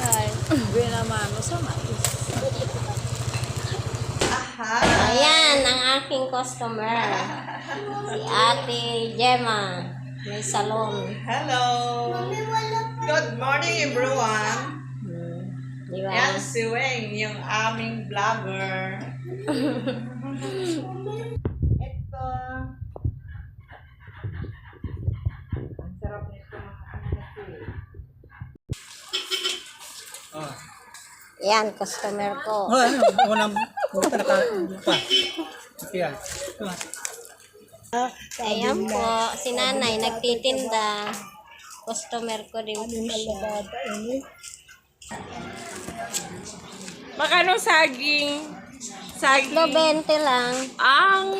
Hi. Binamano sa mais. Aha. Ayan, ang aking customer. Si Ate Gemma. May salon. Hello. Good morning, everyone. Hmm. Diba? Yan si Weng, yung aming vlogger. Yan, customer ko. Oh, ano? Ako nang pumunta na ka. Ito. Ayan po, si nanay nagtitinda. Customer ko din po siya. Magkano saging? Saging? Kilo 20 lang. Ang